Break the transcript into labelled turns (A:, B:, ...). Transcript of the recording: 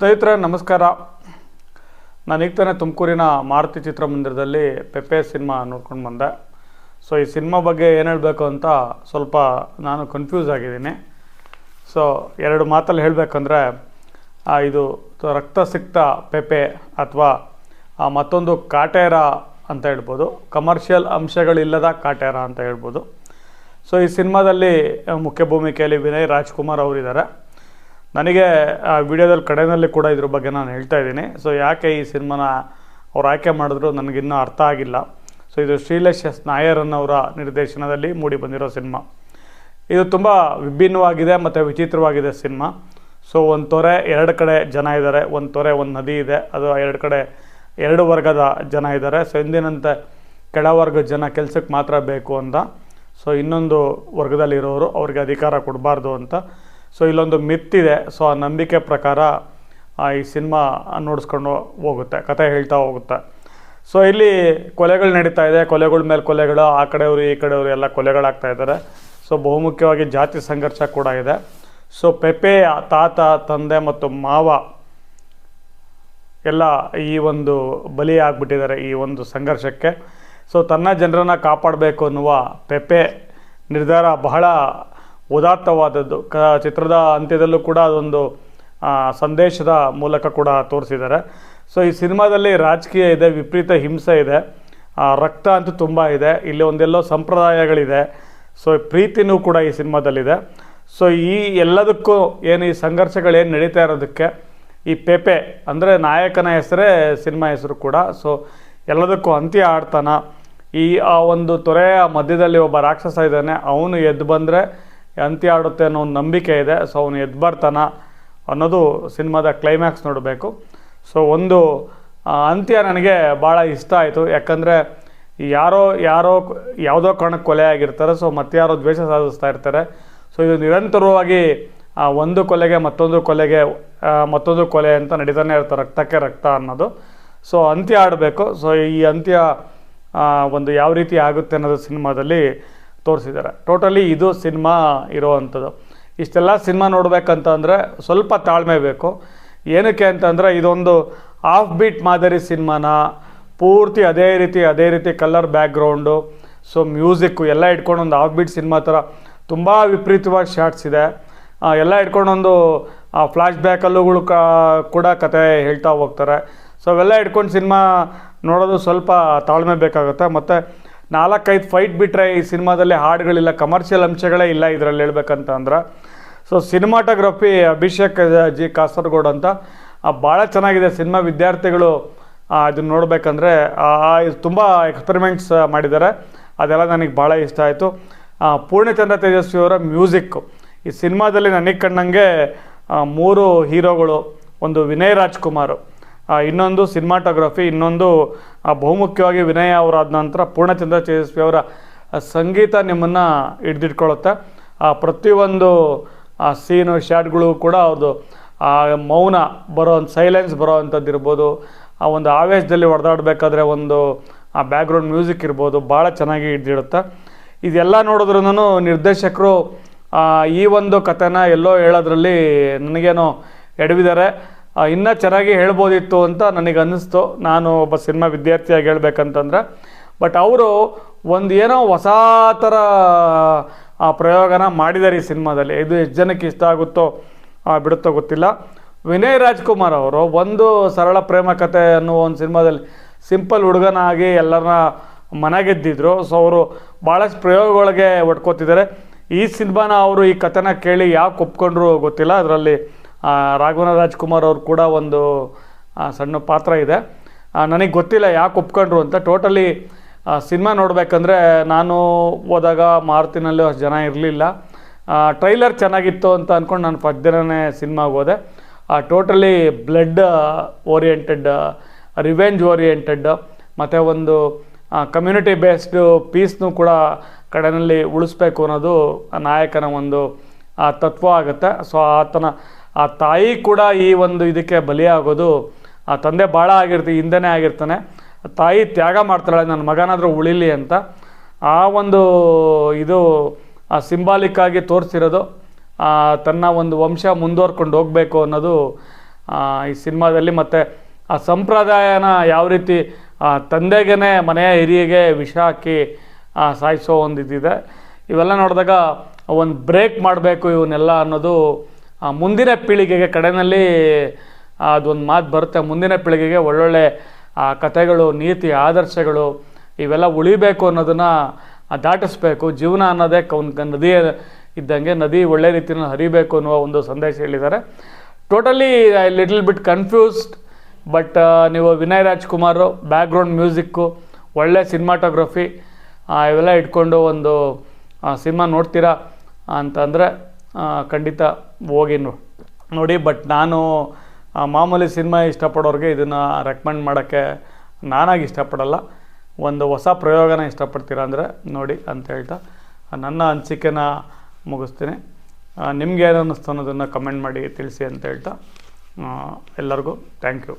A: ಸ್ನೇಹಿತರೆ, ನಮಸ್ಕಾರ. ನಾನು ಈಗ ತಾನೇ ತುಮಕೂರಿನ ಮಾರುತಿ ಚಿತ್ರಮಂದಿರದಲ್ಲಿ ಪೆಪ್ಪೆ ಸಿನಿಮಾ ನೋಡ್ಕೊಂಡು ಬಂದೆ. ಸೊ ಈ ಸಿನಿಮಾ ಬಗ್ಗೆ ಏನು ಹೇಳಬೇಕು ಅಂತ ಸ್ವಲ್ಪ ನಾನು ಕನ್ಫ್ಯೂಸ್ ಆಗಿದ್ದೀನಿ. ಸೊ ಎರಡು ಮಾತಲ್ಲಿ ಹೇಳಬೇಕಂದ್ರೆ ಇದು ರಕ್ತಸಿಕ್ತ ರಕ್ತ ಸಿಕ್ತ ಪೆಪೆ ಅಥವಾ ಮತ್ತೊಂದು ಕಾಟೇರ ಅಂತ ಹೇಳ್ಬೋದು. ಕಮರ್ಷಿಯಲ್ ಅಂಶಗಳಿಲ್ಲದ ಕಾಟೇರ ಅಂತ ಹೇಳ್ಬೋದು. ಸೊ ಈ ಸಿನಿಮಾದಲ್ಲಿ ಮುಖ್ಯ ಭೂಮಿಕೆಯಲ್ಲಿ ವಿನಯ್ ರಾಜ್ಕುಮಾರ್ ಅವರಿದ್ದಾರೆ. ನನಗೆ ಆ ವಿಡಿಯೋದಲ್ಲಿ ಕಡೆಯಲ್ಲಿ ಕೂಡ ಇದ್ರ ಬಗ್ಗೆ ನಾನು ಹೇಳ್ತಾ ಇದ್ದೀನಿ. ಸೊ ಯಾಕೆ ಈ ಸಿನಿಮಾನ ಅವ್ರು ಆಯ್ಕೆ ಮಾಡಿದ್ರು ನನಗಿನ್ನೂ ಅರ್ಥ ಆಗಿಲ್ಲ. ಸೊ ಇದು ಶ್ರೀಲೇಶ್ ಎಸ್ ನಾಯರನ್ನವರ ನಿರ್ದೇಶನದಲ್ಲಿ ಮೂಡಿ ಬಂದಿರೋ ಸಿನಿಮಾ. ಇದು ತುಂಬ ವಿಭಿನ್ನವಾಗಿದೆ ಮತ್ತು ವಿಚಿತ್ರವಾಗಿದೆ ಸಿನಿಮಾ. ಸೊ ಒಂದು ತೊರೆ ಎರಡು ಕಡೆ ಜನ ಇದ್ದಾರೆ, ಒಂದು ತೊರೆ ಒಂದು ನದಿ ಇದೆ, ಅದು ಎರಡು ಕಡೆ ಎರಡು ವರ್ಗದ ಜನ ಇದ್ದಾರೆ. ಸೊ ಎಂದಿನಂತೆ ಕೆಳವರ್ಗದ ಜನ ಕೆಲಸಕ್ಕೆ ಮಾತ್ರ ಬೇಕು ಅಂತ. ಸೊ ಇನ್ನೊಂದು ವರ್ಗದಲ್ಲಿರೋರು ಅವ್ರಿಗೆ ಅಧಿಕಾರ ಕೊಡಬಾರ್ದು ಅಂತ. ಸೊ ಇಲ್ಲೊಂದು ಮಿತ್ತಿದೆ ಸೊ ಆ ನಂಬಿಕೆ ಪ್ರಕಾರ ಈ ಸಿನಿಮಾ ನೋಡಿಸ್ಕೊಂಡು ಹೋಗುತ್ತೆ, ಕತೆ ಹೇಳ್ತಾ ಹೋಗುತ್ತೆ. ಸೊ ಇಲ್ಲಿ ಕೊಲೆಗಳು ನಡೀತಾ ಇದೆ. ಕೊಲೆಗಳ ಮೇಲೆ ಕೊಲೆಗಳು, ಆ ಕಡೆಯವರು, ಈ ಕಡೆಯವರು ಎಲ್ಲ ಕೊಲೆಗಳಾಗ್ತಾ ಇದ್ದಾರೆ. ಸೊ ಬಹುಮುಖ್ಯವಾಗಿ ಜಾತಿ ಸಂಘರ್ಷ ಕೂಡ ಇದೆ. ಸೊ ಪೆಪೆಯ ತಾತ, ತಂದೆ ಮತ್ತು ಮಾವ ಎಲ್ಲ ಈ ಒಂದು ಬಲಿ ಆಗಿಬಿಟ್ಟಿದ್ದಾರೆ ಈ ಒಂದು ಸಂಘರ್ಷಕ್ಕೆ. ಸೊ ತನ್ನ ಜನರನ್ನು ಕಾಪಾಡಬೇಕು ಅನ್ನುವ ಪೆಪೆ ನಿರ್ಧಾರ ಬಹಳ ಉದಾತ್ತವಾದದ್ದು ಕ, ಚಿತ್ರದ ಅಂತ್ಯದಲ್ಲೂ ಕೂಡ ಅದೊಂದು ಸಂದೇಶದ ಮೂಲಕ ಕೂಡ ತೋರಿಸಿದ್ದಾರೆ. ಸೊ, ಈ ಸಿನಿಮಾದಲ್ಲಿ ರಾಜಕೀಯ ಇದೆ, ವಿಪರೀತ ಹಿಂಸೆ ಇದೆ. ರಕ್ತ ಅಂತೂ ತುಂಬ ಇದೆ. ಇಲ್ಲಿ ಒಂದೆಲ್ಲೋ ಸಂಪ್ರದಾಯಗಳಿದೆ. ಸೊ, ಪ್ರೀತಿನೂ ಕೂಡ ಈ ಸಿನಿಮಾದಲ್ಲಿದೆ. ಸೊ, ಈ ಎಲ್ಲದಕ್ಕೂ ಏನು, ಈ ಸಂಘರ್ಷಗಳೇನು ನಡೀತಾ ಇರೋದಕ್ಕೆ, ಈ ಪೇಪೆ, ಅಂದರೆ ನಾಯಕನ ಹೆಸರೇ ಸಿನಿಮಾ ಹೆಸರು ಕೂಡ. ಸೊ, ಎಲ್ಲದಕ್ಕೂ ಅಂತ್ಯ ಆಡ್ತಾನ. ಈ, ಆ ಒಂದು ತೊರೆಯ ಮಧ್ಯದಲ್ಲಿ ಒಬ್ಬ ರಾಕ್ಷಸ ಇದ್ದಾನೆ. ಅವನು ಎದ್ದು ಬಂದರೆ ಅಂತ್ಯ ಆಡುತ್ತೆ ಅನ್ನೋ ಒಂದು ನಂಬಿಕೆ ಇದೆ. ಸೊ ಅವನು ಎದ್ದು ಬರ್ತಾನ ಅನ್ನೋದು ಸಿನಿಮಾದ ಕ್ಲೈಮ್ಯಾಕ್ಸ್ ನೋಡಬೇಕು. ಸೊ ಒಂದು ಅಂತ್ಯ ನನಗೆ ಭಾಳ ಇಷ್ಟ ಆಯಿತು. ಯಾಕಂದರೆ ಯಾರೋ ಯಾರೋ ಯಾವುದೋ ಕಾರಣಕ್ಕೆ ಕೊಲೆ ಆಗಿರ್ತಾರೆ. ಸೊ ಮತ್ತಾರೋ ದ್ವೇಷ ಸಾಧಿಸ್ತಾ ಇರ್ತಾರೆ. ಸೊ ಇದು ನಿರಂತರವಾಗಿ ಒಂದು ಕೊಲೆಗೆ ಮತ್ತೊಂದು ಕೊಲೆಗೆ ಮತ್ತೊಂದು ಕೊಲೆ ಅಂತ ನಡೀತಾನೆ ಇರ್ತಾರೆ. ರಕ್ತಕ್ಕೆ ರಕ್ತ ಅನ್ನೋದು. ಸೊ ಅಂತ್ಯ ಆಡಬೇಕು. ಸೊ ಈ ಅಂತ್ಯ ಒಂದು ಯಾವ ರೀತಿ ಆಗುತ್ತೆ ಅನ್ನೋದು ಸಿನಿಮಾದಲ್ಲಿ ತೋರಿಸಿದ್ದಾರೆ. ಟೋಟಲಿ ಇದು ಸಿನಿಮಾ ಇರೋವಂಥದ್ದು. ಇಷ್ಟೆಲ್ಲ ಸಿನಿಮಾ ನೋಡಬೇಕಂತಂದರೆ ಸ್ವಲ್ಪ ತಾಳ್ಮೆ ಬೇಕು. ಏನಕ್ಕೆ ಅಂತಂದರೆ ಇದೊಂದು ಆಫ್ ಬೀಟ್ ಮಾದರಿ ಸಿನಿಮಾನ. ಪೂರ್ತಿ ಅದೇ ರೀತಿ ಅದೇ ರೀತಿ ಕಲರ್ ಬ್ಯಾಕ್ಗ್ರೌಂಡು ಸೊ ಮ್ಯೂಸಿಕ್ಕು ಎಲ್ಲ ಇಟ್ಕೊಂಡು ಒಂದು ಆಫ್ ಬೀಟ್ ಸಿನಿಮಾ ಥರ ತುಂಬ ವಿಪರೀತವಾಗಿ ಶಾರ್ಟ್ಸ್ ಇದೆ. ಎಲ್ಲ ಇಟ್ಕೊಂಡೊಂದು ಫ್ಲ್ಯಾಶ್ ಬ್ಯಾಕಲ್ಲುಗಳು ಅಲ್ಲೂಗಳು ಕೂಡ ಕತೆ ಹೇಳ್ತಾ ಹೋಗ್ತಾರೆ. ಸೊ ಅವೆಲ್ಲ ಇಟ್ಕೊಂಡು ಸಿನಿಮಾ ನೋಡೋದು ಸ್ವಲ್ಪ ತಾಳ್ಮೆ ಬೇಕಾಗುತ್ತೆ. ಮತ್ತು ನಾಲ್ಕೈದು ಫೈಟ್ ಬಿಟ್ಟರೆ ಈ ಸಿನಿಮಾದಲ್ಲಿ ಹಾಡುಗಳಿಲ್ಲ ಕಮರ್ಷಿಯಲ್ ಅಂಶಗಳೇ ಇಲ್ಲ ಇದರಲ್ಲಿ ಹೇಳ್ಬೇಕಂತ ಅಂದ್ರೆ. So cinematography Abhishek G, Kasaragod ಅಂತ ಭಾಳ ಚೆನ್ನಾಗಿದೆ ಸಿನಿಮಾ ವಿದ್ಯಾರ್ಥಿಗಳು ಅದನ್ನು ನೋಡಬೇಕಂದ್ರೆ ತುಂಬ ಎಕ್ಸ್ಪೆರಿಮೆಂಟ್ಸ್ ಮಾಡಿದ್ದಾರೆ. ಅದೆಲ್ಲ ನನಗೆ ಭಾಳ ಇಷ್ಟ ಆಯಿತು. ಪೂರ್ಣಚಂದ್ರ ತೇಜಸ್ವಿ ಅವರ ಮ್ಯೂಸಿಕ್ಕು ಈ ಸಿನಿಮಾದಲ್ಲಿ ನನಗೆ ಕಂಡಂಗೆ ಮೂರು ಹೀರೋಗಳು, ಒಂದು ವಿನಯ್ ರಾಜ್ಕುಮಾರ್. ಇನ್ನೊಂದು ಸಿನಿಮಾಟೋಗ್ರಫಿ ಇನ್ನೊಂದು ಬಹುಮುಖ್ಯವಾಗಿ ವಿನಯ ಅವರಾದ ನಂತರ ಪೂರ್ಣಚಂದ್ರ ತೇಜಸ್ವಿ ಅವರ ಸಂಗೀತ ನಿಮ್ಮನ್ನು ಹಿಡಿದಿಟ್ಕೊಳ್ಳುತ್ತೆ. ಆ, ಪ್ರತಿಯೊಂದು ಸೀನು ಶಾಟ್ಗಳು ಕೂಡ ಅವ್ರದ್ದು ಆ ಮೌನ ಬರೋ ಒಂದು ಸೈಲೆನ್ಸ್ ಬರೋ ಅಂಥದ್ದು ಇರ್ಬೋದು. ಆ ಒಂದು ಆವೇಶದಲ್ಲಿ ಹೊಡೆದಾಡಬೇಕಾದ್ರೆ ಒಂದು ಆ ಬ್ಯಾಕ್ಗ್ರೌಂಡ್ ಮ್ಯೂಸಿಕ್ ಇರ್ಬೋದು ಭಾಳ ಚೆನ್ನಾಗಿ ಹಿಡ್ದಿಡುತ್ತೆ. ಇದೆಲ್ಲ ನೋಡಿದ್ರೂ ನಿರ್ದೇಶಕರು ಈ ಒಂದು ಕಥೆನ ಎಲ್ಲೋ ಹೇಳೋದ್ರಲ್ಲಿ ನನಗೇನೋ ಎಡವಿದ್ದಾರೆ. ಇನ್ನೂ ಚೆನ್ನಾಗಿ ಹೇಳ್ಬೋದಿತ್ತು ಅಂತ ನನಗೆ ಅನ್ನಿಸ್ತು ನಾನು ಒಬ್ಬ ಸಿನಿಮಾ ವಿದ್ಯಾರ್ಥಿಯಾಗಿ ಹೇಳ್ಬೇಕಂತಂದ್ರೆ. ಬಟ್ ಅವರು ಒಂದು ಏನೋ ಹೊಸ ಥರ ಆ, ಪ್ರಯೋಗನ ಮಾಡಿದ್ದಾರೆ ಈ ಸಿನಿಮಾದಲ್ಲಿ. ಇದು ಎಷ್ಟು ಜನಕ್ಕೆ ಇಷ್ಟ ಆಗುತ್ತೋ ಬಿಡುತ್ತೋ ಗೊತ್ತಿಲ್ಲ. ವಿನಯ್ ರಾಜ್ಕುಮಾರ್ ಅವರು ಒಂದು ಸರಳ ಪ್ರೇಮ ಕಥೆ ಅನ್ನುವ ಒಂದು ಸಿನಿಮಾದಲ್ಲಿ ಸಿಂಪಲ್ ಹುಡುಗನಾಗಿ ಎಲ್ಲರನ್ನ ಮನೆಗೆದ್ದಿದ್ರು. ಸೊ ಅವರು ಭಾಳಷ್ಟು ಪ್ರಯೋಗಗಳಿಗೆ ಒಟ್ಕೋತಿದ್ದಾರೆ ಈ ಸಿನಿಮಾನ ಅವರು ಈ ಕಥೆನ ಕೇಳಿ ಯಾಕೆ ಒಪ್ಕೊಂಡ್ರು ಗೊತ್ತಿಲ್ಲ. ಅದರಲ್ಲಿ ರಾಘವನ ರಾಜ್ಕುಮಾರ್ ಅವ್ರು ಕೂಡ ಒಂದು ಸಣ್ಣ ಪಾತ್ರ ಇದೆ. ನನಗೆ ಗೊತ್ತಿಲ್ಲ ಯಾಕೆ ಒಪ್ಕೊಂಡ್ರು ಅಂತ. ಟೋಟಲಿ ಸಿನಿಮಾ ನೋಡಬೇಕಂದ್ರೆ ನಾನು ಹೋದಾಗ ಮಾರುತಿನಲ್ಲಿ ಅಷ್ಟು ಜನ ಇರಲಿಲ್ಲ. ಟ್ರೈಲರ್ ಚೆನ್ನಾಗಿತ್ತು ಅಂತ ಅಂದ್ಕೊಂಡು ನಾನು ಫಸ್ಟ್ ದಿನನೇ ಸಿನಿಮಾಗೆ ಹೋದೆ. Totally blood oriented revenge oriented ಮತ್ತು ಒಂದು ಕಮ್ಯುನಿಟಿ ಬೇಸ್ಡ್ ಪೀಸ್ನು ಕೂಡ ಕಡೆಯಲ್ಲಿ ಉಳಿಸ್ಬೇಕು ಅನ್ನೋದು ನಾಯಕನ ಒಂದು ತತ್ವ ಆಗುತ್ತೆ. ಸೊ ಆತನ ಆ ತಾಯಿ ಕೂಡ ಈ ಒಂದು ಇದಕ್ಕೆ ಬಲಿಯಾಗೋದು ಆ ತಂದೆ ಭಾಳ ಆಗಿರ್ತಿ ಹಿಂದೆನೇ ಆಗಿರ್ತಾನೆ. ತಾಯಿ ತ್ಯಾಗ ಮಾಡ್ತಾಳೆ ನನ್ನ ಮಗನಾದರೂ ಉಳಿಲಿ ಅಂತ. ಆ ಒಂದು ಇದು ಸಿಂಬಾಲಿಕ್ ಆಗಿ ತೋರಿಸಿರೋದು. ಆ, ತನ್ನ ಒಂದು ವಂಶ ಮುಂದುವರ್ಕೊಂಡು ಹೋಗಬೇಕು ಅನ್ನೋದು ಆ, ಈ ಸಿನಿಮಾದಲ್ಲಿ ಮತ್ತು ಆ ಸಂಪ್ರದಾಯನ ಯಾವ ರೀತಿ ಆ, ತಂದೆಗೇ ಮನೆಯ ಹಿರಿಯಗೆ ವಿಷ ಹಾಕಿ ಆ, ಸಾಯಿಸೋ ಒಂದು ಇದಿದೆ ಇವೆಲ್ಲ ನೋಡಿದಾಗ ಒಂದು ಬ್ರೇಕ್ ಮಾಡಬೇಕು ಇವನ್ನೆಲ್ಲ ಅನ್ನೋದು ಆ, ಮುಂದಿನ ಪೀಳಿಗೆಗೆ ಕಡೆಯಲ್ಲಿ ಅದೊಂದು ಮಾತು ಬರುತ್ತೆ. ಮುಂದಿನ ಪೀಳಿಗೆಗೆ ಒಳ್ಳೊಳ್ಳೆ ಕಥೆಗಳು, ನೀತಿ, ಆದರ್ಶಗಳು ಇವೆಲ್ಲ ಉಳಿಬೇಕು ಅನ್ನೋದನ್ನು ದಾಟಿಸ್ಬೇಕು. ಜೀವನ ಅನ್ನೋದೇ ಕೌನ್ ನದಿ ಇದ್ದಂಗೆ ನದಿ ಒಳ್ಳೆ ರೀತಿಯಲ್ಲಿ ಹರಿಬೇಕು ಅನ್ನುವ ಒಂದು ಸಂದೇಶ ಹೇಳಿದ್ದಾರೆ. Totally I little bit confused but ನೀವು ವಿನಯ್ ರಾಜ್ಕುಮಾರ್ ಬ್ಯಾಕ್ಗ್ರೌಂಡ್ ಮ್ಯೂಸಿಕ್ಕು ಒಳ್ಳೆ ಸಿನಿಮಾಟೋಗ್ರಫಿ ಇವೆಲ್ಲ ಇಟ್ಕೊಂಡು ಒಂದು ಸಿನಿಮಾ ನೋಡ್ತೀರಾ ಅಂತಂದರೆ ಖಂಡಿತ ಹೋಗಿ ನೋಡಿ ಬಟ್ ನಾನು ಮಾಮೂಲಿ ಸಿನಿಮಾ ಇಷ್ಟಪಡೋರಿಗೆ ಇದನ್ನು ರೆಕಮೆಂಡ್ ಮಾಡೋಕ್ಕೆ ನಾನಾಗಿ ಇಷ್ಟಪಡಲ್ಲ. ಒಂದು ಹೊಸ ಪ್ರಯೋಗನ ಇಷ್ಟಪಡ್ತೀರ ಅಂದರೆ ನೋಡಿ ಅಂತ ಹೇಳ್ತಾ, ನನ್ನ ಅನಿಸಿಕೆನ ಮುಗಿಸ್ತೀನಿ. ನಿಮ್ಗೆ ಏನು ಅನ್ನಿಸ್ತು ಅನ್ನೋದನ್ನು ಕಮೆಂಟ್ ಮಾಡಿ ತಿಳಿಸಿ ಅಂತ ಹೇಳ್ತಾ ಎಲ್ಲರಿಗೂ ಥ್ಯಾಂಕ್ ಯು